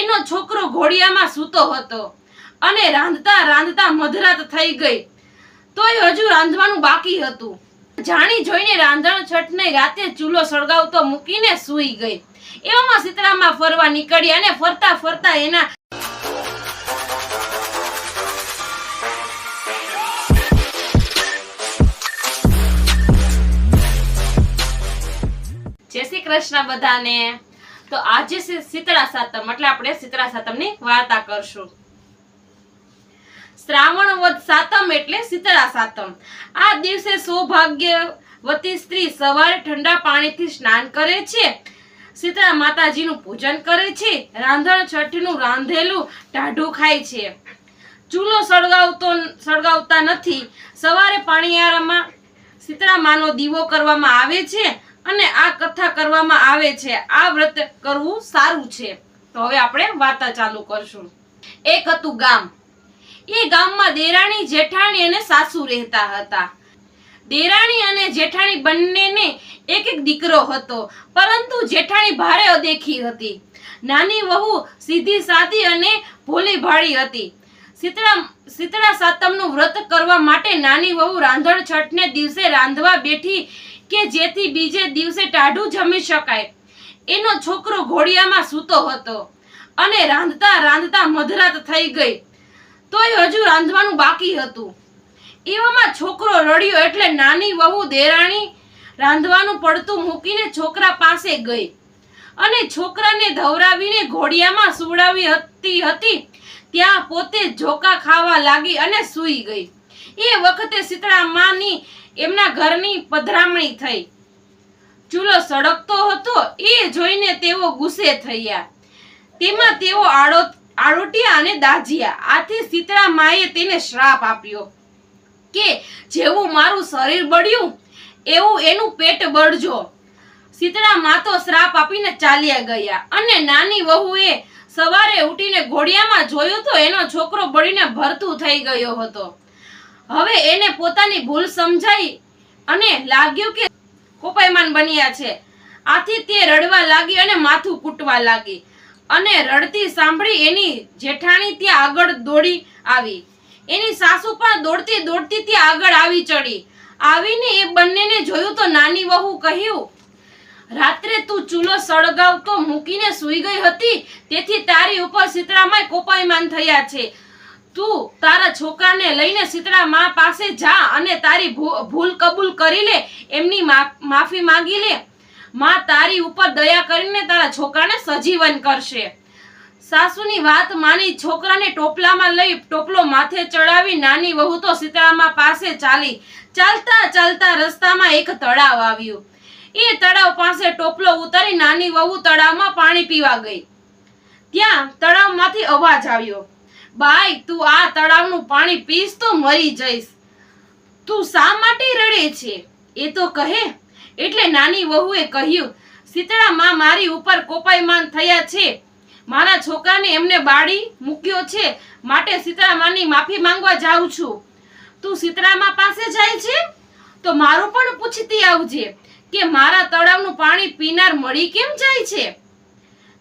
એનો છોકરો ઘોડિયામાં સૂતો હતો અને રાંધતા રાંધતા મધરાત થઈ ગઈ. તોય હજુ રાંધવાનું બાકી હતું. જાણી જોઈને રાંધણ છઠને રાતે ચૂલો સળગાવતો મૂકીને સૂઈ ગઈ. એવામાં સીતરામાં ફરવા નીકળી અને ફરતા ફરતા એના જય શ્રી કૃષ્ણ બધાને. તો આજે શીતળા સાતમ, એટલે આપણે શીતળા સાતમની વાર્તા કરશું. શ્રાવણ વધ સાતમ એટલે શીતળા સાતમ. આ દિવસે સૌભાગ્યવતી સ્ત્રી સવારે ઠંડા પાણીથી સ્નાન કરે છે. શીતળા માતાજીનું પૂજન કરે છે. રાંધણ છઠનું રાંધેલું ટાઢું ખાય છે. ચૂલો સળગાવતો સળગાવતા નથી. સવારે પાણીયારામાં શીતળા માનો દીવો કરવામાં આવે છે. અને આ કથા કરવામાં આવે છે. આ વ્રત કરવું સારું છે. તો હવે આપણે વાર્તા ચાલુ કરશું. એક હતું ગામ. એ ગામમાં દેરાણી, જેઠાણી અને સાસુ રહેતા હતા. દેરાણી અને જેઠાણી બંનેને એક એક દીકરો હતો, પરંતુ જેઠાણી ભારે અદેખી હતી. નાની વહુ સીધી સાદી અને ભોલી ભાળી હતી. શીતળા શીતળા સાતમનું વ્રત કરવા માટે નાની વહુ રાંધણ છઠને દિવસે રાંધવા બેઠી કે જેથી બીજે દિવસે ટાઢું જમી શકાય. એનો છોકરો ઘોડિયામાં સૂતો હતો અને રાંધતા રાંધતા મધરાત થઈ ગઈ. તોય હજુ રાંધવાનું બાકી હતું. એવામાં છોકરો રડ્યો એટલે નાની વહુ દેરાણી રાંધવાનું પડતું મૂકીને છોકરા પાસે ગઈ. અને છોકરાને ધવરાવીને ઘોડિયામાં સુવડાવી હતી હતી ત્યાં પોતે ઝોકા ખાવા લાગી અને સૂઈ ગઈ. એ વખતે શીતળા માની એમના ઘરની પધરામણી થઈ. ચૂલો સળગતો હતો, એ જોઈને તેઓ ગુસ્સે થયા. તેમાં તેઓ આડો, આડોટિયા અને દાજિયા આથી સીતળા માએ તેને શ્રાપ આપ્યો કે, જેવું મારું શરીર બળ્યું, એવું એનું પેટ બળજો. સીતળા મા તો શ્રાપ આપીને ચાલ્યા ગયા. અને નાની વહુએ સવારે ઉઠીને ઘોડિયામાં જોયું તો એનો છોકરો બળીને ભરતું થઈ ગયો હતો. હવે એને પોતાની ભૂલ સમજાઈ અને લાગ્યું કે કોપાયમાન બન્યા છે. આથી તે રડવા લાગી અને માથું કૂટવા લાગી. અને રડતી સાંભળી એની જેઠાણી ત્યાં આગળ દોડી આવી. એની સાસુ પણ દોડતી દોડતી ત્યાં આગળ આવી ચડી. આવીને એ બંનેને જોયું તો નાની વહુ કહ્યું, રાત્રે તું ચૂલો સળગાવતો મૂકીને સૂઈ ગઈ હતી, તેથી તારી ઉપર શીતળામાય કોપાયમાન થયા છે. તું તારા છોકરાને લઈને સીતળા મા પાસે જા અને તારી ભૂલ કબૂલ કરી લે એમની માફી માંગી લે માં તારી ઉપર દયા કરીને તારા છોકરાને સજીવન કરશે. સાસુની વાત માની છોકરાને ટોપલામાં લઈ ટોપલો માથે ચડાવી નાની વહુ તો સીતળામાં પાસે ચાલી. ચાલતા ચાલતા રસ્તામાં એક તળાવ આવ્યું. એ તળાવ પાસે ટોપલો ઉતારી નાની વહુ તળાવમાં પાણી પીવા ગઈ. ત્યાં તળાવમાંથી અવાજ આવ્યો. બાઈ તું આ તળાવનું પાણી પીશ તો મરી જઈશ. તું શા માટે રડે છે? એ તો કહે. એટલે નાની વહુએ કહ્યું શીતળા માં મારી ઉપર કોપાયમાન થયા છે. મારા છોકરાને એમને બાળી મૂક્યો છે. માટે શીતળા માની માફી માંગવા જાઉં છું. તું શીતળામા પાસે જાય છે? તો મારું પણ પૂછતી આવજે કે મારા તળાવનું પાણી પીનાર મળી કેમ જાય છે?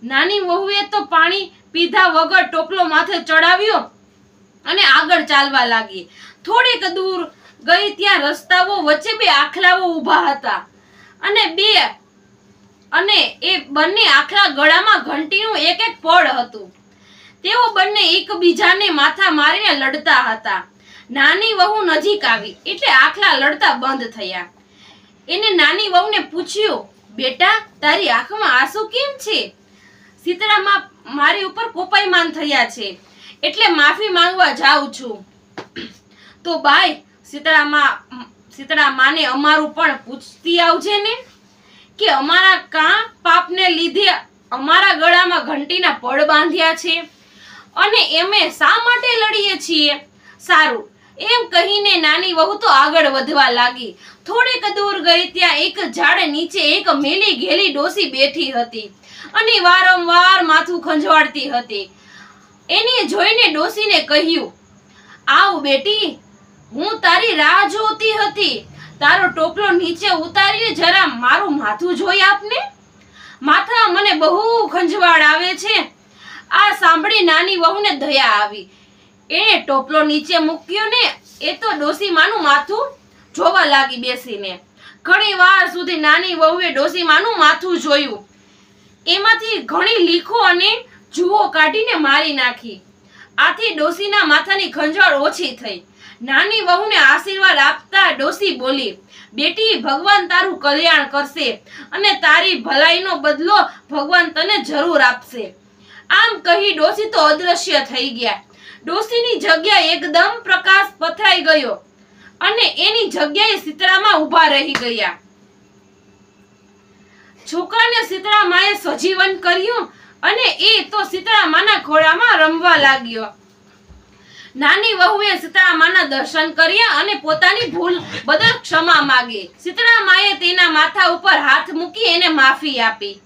નાની વહુએ તો પાણી પીધા વગર ટોપલો માથે ચડાવ્યો અને આગળ ચાલવા લાગી. થોડીક દૂર ગઈ ત્યાં રસ્તાઓ વચ્ચે બે આખલાઓ ઊભા હતા. અને બે અને એ બંને આખલા ગળામાં ઘંટીનું એક એક પડ હતું. તેઓ બંને એકબીજાને માથા મારીને લડતા હતા. નાની વહુ નજીક આવી, એટલે આખલા લડતા બંધ થયા. એને નાની વહુને પૂછ્યું, બેટા, તારી આંખમાં આંસુ કેમ છે? શીતળામાં મારી ઉપર કોપાયમાન થયા છે. એટલે માફી માંગવા જાઉં છું. તો બાય સીતળામાં સીતળા માને અમારું પણ પૂછતી આવજે ને કે અમારા કાં પાપને લીધે અમારા ગળામાં ઘંટીના પડ બાંધ્યા છે અને એમે શા માટે લડીએ છીએ? સારું, એમ કહીને નાની વહુ તો આગળ વધવા લાગી. થોડેક દૂર ગઈ ત્યાં એક ઝાડ નીચે એક મેલી ઘેલી ડોસી બેઠી હતી. અને વારંવાર માથું ખંજવાળતી હતી. એને જોઈને ડોસીને કહ્યું, આવ બેટી, હું તારી રાહ જોતી હતી. તારો ટોપલો નીચે ઉતારીને જરા મારું માથું જોઈ આપને. માથા મને બહુ ખંજવાળ આવે છે. આ સાંભળી નાની વહુને દયા આવી. એણે ટોપલો નીચે મૂક્યો ને એ તો ડોસીમાનું માથું જોવા લાગી બેસીને. ઘણી વાર સુધી નાની વહુએ ડોસીમાનું માથું જોયું. એમાંથી ઘણી લીખો અને જુઓ કાઢીને મારી નાખી. આથી ડોસીના માથાની ખંજવાળ ઓછી થઈ. નાની વહુને આશીર્વાદ આપતા ડોસી બોલી, બેટી, ભગવાન તારું કલ્યાણ કરશે અને તારી ભલાઈનો બદલો ભગવાન તને જરૂર આપશે. આમ કહી ડોસી તો અદ્રશ્ય થઈ ગયા. ડોસીની જગ્યા એકદમ પ્રકાશ પથરાઈ ગયો અને એની જગ્યાએ સીતરામાં ઊભા રહી ગયા. છોકરાને સીતરામાએ સજીવન કર્યું અને એ તો સીતળા માના ખોળામાં રમવા લાગ્યો. નાની વહુએ સીતળામાના દર્શન કર્યા અને પોતાની ભૂલ બદલ ક્ષમા માંગી. સીતરામાએ તેના માથા ઉપર હાથ મૂકી એને માફી આપી.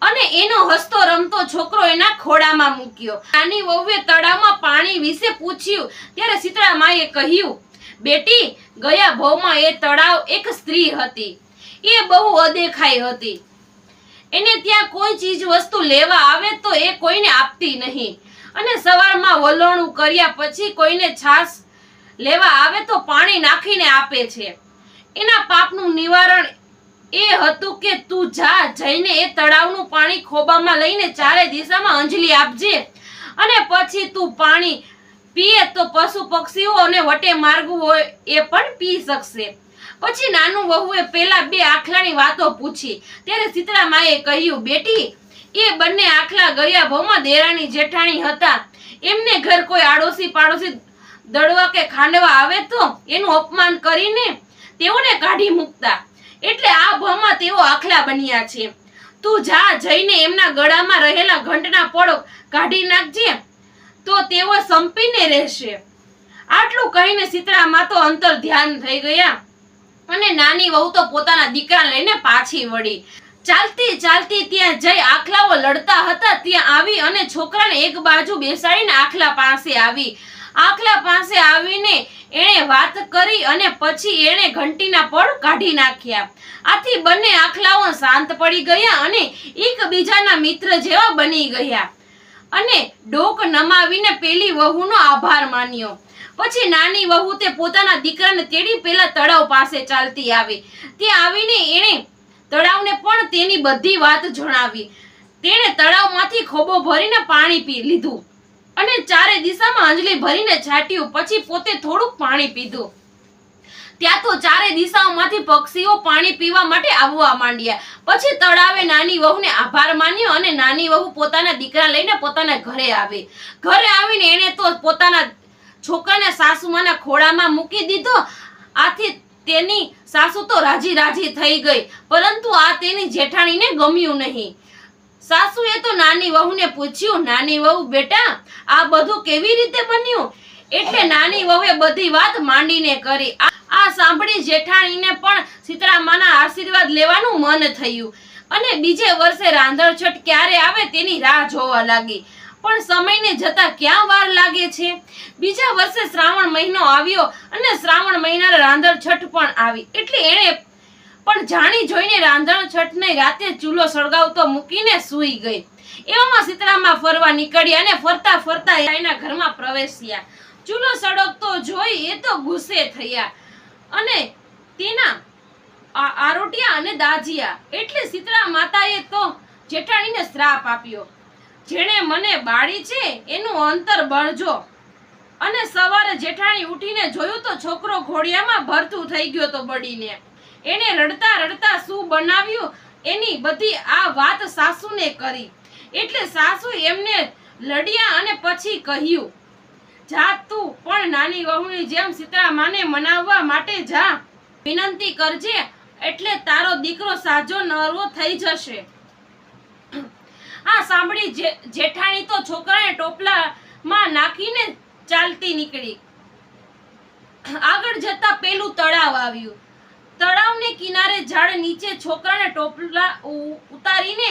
અને એનો હસતો રમતો છોકરો એના ખોળામાં મૂક્યો. નાની વહુએ તળાવમાં પાણી વિશે પૂછ્યું. ત્યારે સીતળા માએ કહ્યું, બેટી, ગયા ભવમાં એ તળાવ એક સ્ત્રી હતી. એ બહુ અદેખાઈ હતી. એને ત્યાં કોઈ ચીજ વસ્તુ લેવા આવે તો એ કોઈને આપતી નહીં. અને સવારમાં વલોણું કર્યા પછી કોઈને છાસ લેવા આવે તો પાણી નાખીને આપે છે. એના પાપનું નિવારણ એ હતું કે તું જા જઈને એ તળાવનું પાણી ખોબામાં લઈને ચારે દિશામાં અંજલિ આપજે. અને પછી તું પાણી પીએ તો પશુ પક્ષીઓ અને વટે માર્ગું હોય એ પણ પી શકશે. પછી નાનું વહુએ પેલા બે આખલાની વાતો પૂછી. ત્યારે સીતળા માએ કહ્યું, બેટી, એ બંને આખલા ગયા ભવમાં દેરાણી જેઠાણી હતા. એમને ઘર કોઈ આડોશી પાડોશી દળવા કે ખાંડવા આવે તો એનું અપમાન કરીને તેઓને કાઢી મૂકતા. એટલે આ ભવમાં તેઓ આખલા બન્યા છે. તું જા જઈને એમના ગળામાં રહેલા ઘંટના પડો કાઢી નાખજે, તો તેઓ સંપીને રહેશે. આટલું કહીને સીતળામાં તો અંતર ધ્યાન થઈ ગયા. અને નાની વહુ તો પોતાના દીકરા લઈને પાછી વળી. ચાલતી ચાલતી ત્યાં જઈ આખલાઓ લડતા હતા, ત્યાં આવી અને છોકરાને એક બાજુ બેસાડીને આખલા પાસે આવી. આખલા પાસે આવીને એણે વાત કરી અને પછી એણે ઘંટીના પડ કાઢી નાખ્યા. આથી બંને આખલાઓ શાંત પડી ગયા અને એકબીજાના મિત્ર જેવા બની ગયા. અને ડોક નમાવીને પેલી વહુનો આભાર માન્યો. પછી નાની વહુ તે પોતાના દીકરાને તેડી પેલા તળાવ પાસે ચાલતી આવી. ત્યાં આવીને એણે તળાવને પણ તેની બધી વાત જણાવી. તેણે તળાવમાંથી ખોબો ભરીને પાણી પી લીધું અને ચારે દિશામાં અંજલિ ભરીને છાટ્યું, પછી પોતે થોડુંક પાણી પીધું. ત્યાં તો ચારે દિશાઓમાંથી પક્ષીઓ પાણી પીવા માટે આવવા માંડ્યા. પછી તળાવે નાની વહુને આભાર માન્યો અને નાની વહુ પોતાના દીકરા લઈને પોતાના ઘરે આવી. ઘરે આવીને એણે તો પોતાના છોકરાને સાસુમાના ખોળામાં મૂકી દીધો. આથી તેની સાસુ તો રાજી રાજી થઈ ગઈ, પરંતુ આ તેની જેઠાણીને ગમ્યું નહીં. સાસુએ તો નાની વહુને પૂછ્યું, નાની વહુ બેટા, આ બધું કેવી રીતે બન્યું? એટલે નાની વહુએ બધી વાત માંડીને કરી. આ સાંભળી જેઠાણીને પણ સીતરામાના આશીર્વાદ લેવાનું મન થયું. અને બીજે વર્ષે રાંધણછટ ક્યારે આવે તેની રાહ જોવા લાગી. પણ સમયને જતા ક્યાં વાર લાગે છે? બીજા વર્ષે શ્રાવણ મહિનો આવ્યો અને શ્રાવણ મહિના રાંધણ છઠ પણ આવી. એટલે એણે પણ જાણી જોઈને રાંધણ છઠને રાતે ચૂલો સળગાવતો મૂકીને સૂઈ ગઈ. એવામાં સીતરામાં ફરવા નીકળ્યા અને ફરતા ફરતા એના ઘરમાં પ્રવેશ્યા. ચૂલો સળગતો જોઈ એ તો ગુસ્સે થયા અને તેના આરોટિયા અને દાજિયા એટલે સીતરા માતાએ તો જેઠાણીને શ્રાપ આપ્યો. જેણે મને બાળી છે, એનું અંતર બળજો. અને સવારે જેઠાણી ઉઠીને જોયું તો છોકરો ઘોડિયામાં ભરતું થઈ ગયો તો બળીને. એને રડતા રડતા શું બનાવ્યું? એની બધી આ વાત સાસુને કરી. એટલે સાસુ એમને લડ્યા અને પછી કહ્યું, જા તું, પણ નાની વહુની જેમ સીતળા માને મનાવવા માટે જા. વિનંતી કરજે, એટલે તારો દીકરો સાજો નરવો થઈ જશે. આ સાંભળી જેઠાણી તો છોકરાને ટોપલામાં નાખીને ચાલતી નીકળી. આગળ જતા પેલું તળાવ આવ્યું. તળાવને કિનારે ઝાડ નીચે છોકરાને ટોપલા ઉતારીને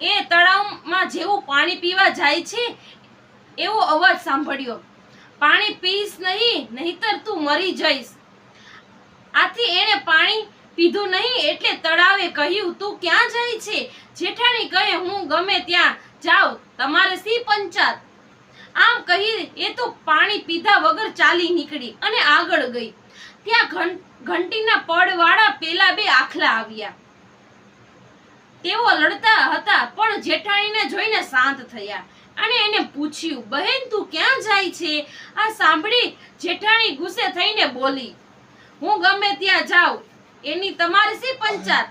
એ તળાવમાં જેવું પાણી પીવા જાય છે, એવો અવાજ સાંભળ્યો. પાણી પીશ નહીં, નહીતર તું મરી જઈશ. આથી એણે પાણી પીધું નહીં એટલે તળાવે કહ્યું, તું ક્યાં જાય છે? જેઠાણી કહે, હું ગમે ત્યાં જાઉં, તમારે સી પંચાત? આમ કહી એ તો પાણી પીધા વગર ચાલી નીકળી અને આગળ ગઈ. ત્યાં ઘંટીના પડવાળા પેલા બે આખલા આવ્યા. તેઓ લડતા હતા, પણ જેઠાણીને જોઈને શાંત થયા અને એને પૂછ્યું, બહેન, તું ક્યાં જાય છે? આ સાંભળી જેઠાણી ગુસ્સે થઈને બોલી, હું ગમે ત્યાં જાઉં એની તમારી શી પંચાત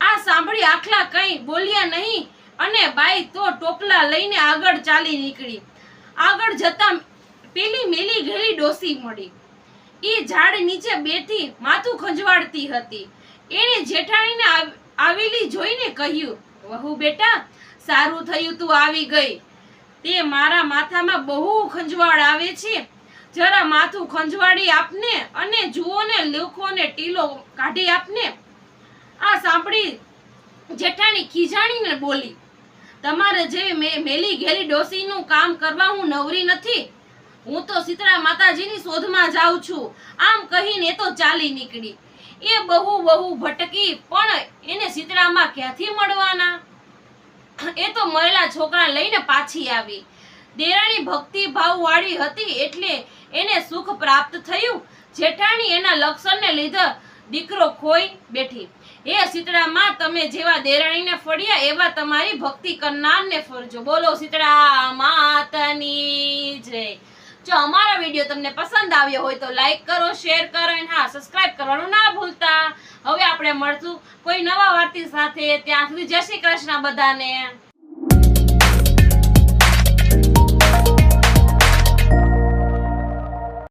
આ સાંભળી આખલા કંઈ બોલ્યા નહીં અને બાઈ તો ટોપલા લઈને આગળ ચાલી નીકળી. આગળ જતા પેલી મેલી ઘેલી ડોસી મળી. એ ઝાડ નીચે બેઠી માથું ખંજવાળતી હતી. એણે જેઠાણીને આવેલી જોઈને કહ્યું, વહુ બેટા, સારું થયું તું આવી ગઈ. તે મારા માથામાં બહુ ખંજવાળ આવે છે. જરા માથું ખંજવાળી આપને અને જુઓ ને લોકોને ટીલો કાઢી આપને. આ સાંભળી જેઠાણી ખીજાણીને બોલી, તમારે જેવી મેલી ઘેલી ડોસીનું કામ કરવા હું નવરી નથી, હું તો સીતળા માતાજીની શોધમાં જાઉં છું. આમ કહીને તો ચાલી નીકળી. એ બહુ બહુ ભટકી પણ એને શીતળામાં ક્યાંથી મળવાના? એ તો મરેલા છોકરા લઈને પાછી આવી. દેરાણી ભક્તિ ભાવ વાળી હતી એટલે એને સુખ પ્રાપ્ત થયું. જેઠાણી એના લક્ષણને લીધે દીકરો ખોઈ બેઠી. હે શીતળામાં તમે જેવા દેરાણીને ફળ્યા એવા તમારી ભક્તિ કરનારને ફરજો. બોલો સીતળા માતની જય. જો અમારો વીડિયો તમને પસંદ આવ્યો હોય તો લાઈક કરો, શેર કરો અને હા, સબસ્ક્રાઇબ કરવાનું ના ભૂલતા. હવે આપણે મળશું કોઈ નવા વાર્તી સાથે. ત્યાં સુધી જય શ્રી કૃષ્ણ બધાને.